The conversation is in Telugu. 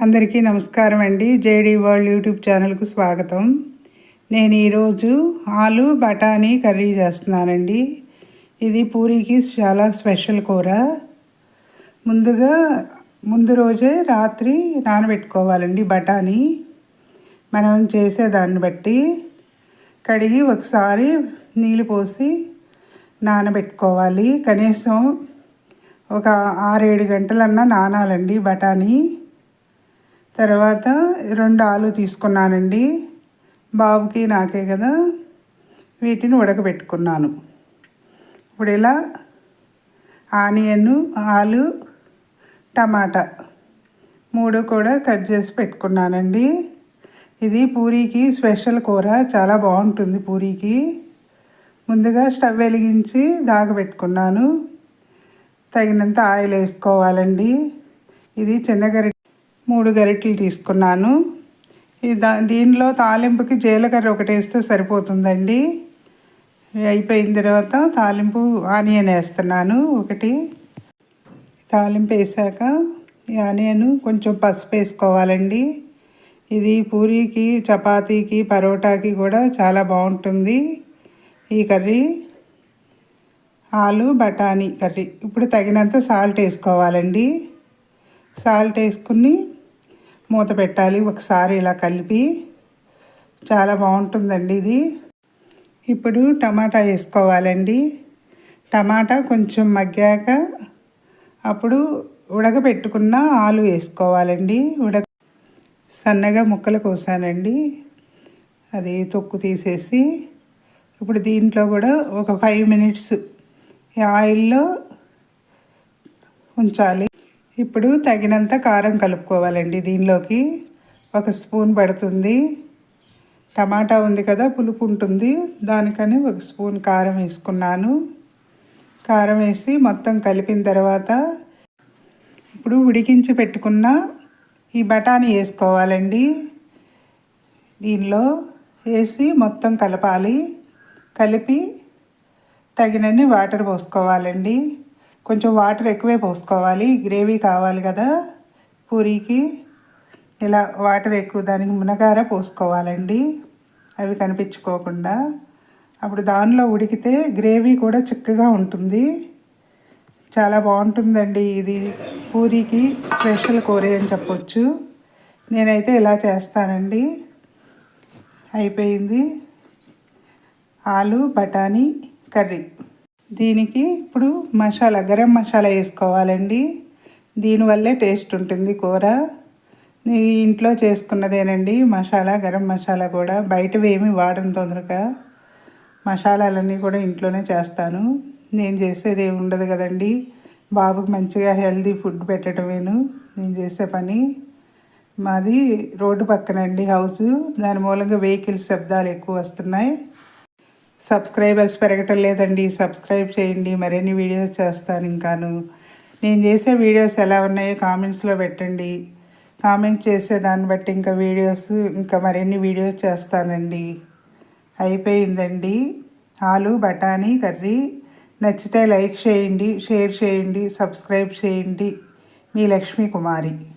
అందరికీ నమస్కారం అండి. జేడీ వరల్డ్ యూట్యూబ్ ఛానల్కు స్వాగతం. నేను ఈరోజు ఆలు బఠానీ కర్రీ చేస్తున్నానండి. ఇది పూరీకి చాలా స్పెషల్ కూర. ముందుగా ముందు రోజే రాత్రి నానబెట్టుకోవాలండి బఠానీ. మనం చేసేదాన్ని బట్టి కడిగి ఒకసారి నీళ్ళు పోసి నానబెట్టుకోవాలి. కనీసం ఒక ఆరేడు గంటలన్నా నానాలండి బఠానీ. తర్వాత రెండు ఆలు తీసుకున్నానండి. బాబుకి నాకే కదా. వీటిని ఉడకబెట్టుకున్నాను. ఇప్పుడు ఇలా ఆనియన్ ఆలు టమాటా మూడు కూడా కట్ చేసి పెట్టుకున్నానండి. ఇది పూరీకి స్పెషల్ కూర. చాలా బాగుంటుంది పూరీకి. ముందుగా స్టవ్ వెలిగించి దాగబెట్టుకున్నాను. తగినంత ఆయిల్ వేసుకోవాలండి ఇది చిన్న గరి మూడు గరిటెలు తీసుకున్నాను. దీనిలో తాలింపుకి జీలకర్ర ఒకటి వేస్తే సరిపోతుందండి. అయిపోయిన తర్వాత తాలింపు ఆనియన్ వేస్తున్నాను ఒకటి. తాలింపు వేసాక ఈ ఆనియన్ కొంచెం పసుపు వేసుకోవాలండి. ఇది పూరీకి చపాతీకి పరోటాకి కూడా చాలా బాగుంటుంది. ఈ కర్రీ ఆలు బఠానీ కర్రీ. ఇప్పుడు తగినంత సాల్ట్ వేసుకోవాలండి. సాల్ట్ వేసుకుని మూత పెట్టాలి. ఒకసారి ఇలా కలిపి చాలా బాగుంటుందండి ఇది. ఇప్పుడు టమాటా వేసుకోవాలండి. టమాటా కొంచెం మగ్గాక అప్పుడు ఉడకబెట్టుకున్న ఆలు వేసుకోవాలండి. ఉడక సన్నగా ముక్కలు కోసానండి. అది తొక్కు తీసేసి ఇప్పుడు దీంట్లో కూడా ఒక ఫైవ్ మినిట్స్ ఆయిల్లో ఉంచాలి. ఇప్పుడు తగినంత కారం కలుపుకోవాలండి దీనిలోకి. ఒక స్పూన్ పడుతుంది. టమాటా ఉంది కదా పులుపు ఉంటుంది. దానికని ఒక స్పూన్ కారం వేసుకున్నాను. కారం వేసి మొత్తం కలిపిన తర్వాత ఇప్పుడు ఉడికించి పెట్టుకున్న ఈ బఠానీ వేసుకోవాలండి. దీనిలో వేసి మొత్తం కలపాలి. కలిపి తగినన్ని వాటర్ పోసుకోవాలండి. కొంచెం వాటర్ ఎక్కువే పోసుకోవాలి. గ్రేవీ కావాలి కదా పూరీకి. ఇలా వాటర్ ఎక్కువ దానికి మునగార పోసుకోవాలండి. అవి కనిపించుకోకుండా. అప్పుడు దానిలో ఉడికితే గ్రేవీ కూడా చిక్కగా ఉంటుంది. చాలా బాగుంటుందండి ఇది పూరీకి స్పెషల్ కూర అని చెప్పొచ్చు. నేనైతే ఇలా చేస్తానండి. అయిపోయింది. ఆలు బఠానీ కర్రీ. దీనికి ఇప్పుడు మసాలా గరం మసాలా వేసుకోవాలండి. దీనివల్లే టేస్ట్ ఉంటుంది కూర. ఇంట్లో చేసుకున్నదేనండి మసాలా గరం మసాలా కూడా. బయటవి ఏమి వాడడం తొందరగా. మసాలాలన్నీ కూడా ఇంట్లోనే చేస్తాను. నేను చేసేది ఏమి ఉండదు కదండి. బాబుకి మంచిగా హెల్దీ ఫుడ్ పెట్టడమేను నేను. చేసే పని. మాది రోడ్డు పక్కనండి హౌస్. దాని మూలంగా వెహికల్స్ శబ్దాలు ఎక్కువ వస్తున్నాయి. సబ్స్క్రైబర్స్ పెరగటం లేదండి. సబ్స్క్రైబ్ చేయండి. మరిన్ని వీడియోస్ చేస్తాను ఇంకాను. నేను చేసే వీడియోస్ ఎలా ఉన్నాయో కామెంట్స్లో పెట్టండి. కామెంట్ చేసే దాన్ని బట్టి ఇంకా వీడియోస్ ఇంకా మరిన్ని వీడియోస్ చేస్తానండి. అయిపోయిందండి. ఆలు బఠానీ కర్రీ. నచ్చితే లైక్ చేయండి షేర్ చేయండి సబ్స్క్రైబ్ చేయండి. మీ లక్ష్మీ కుమారి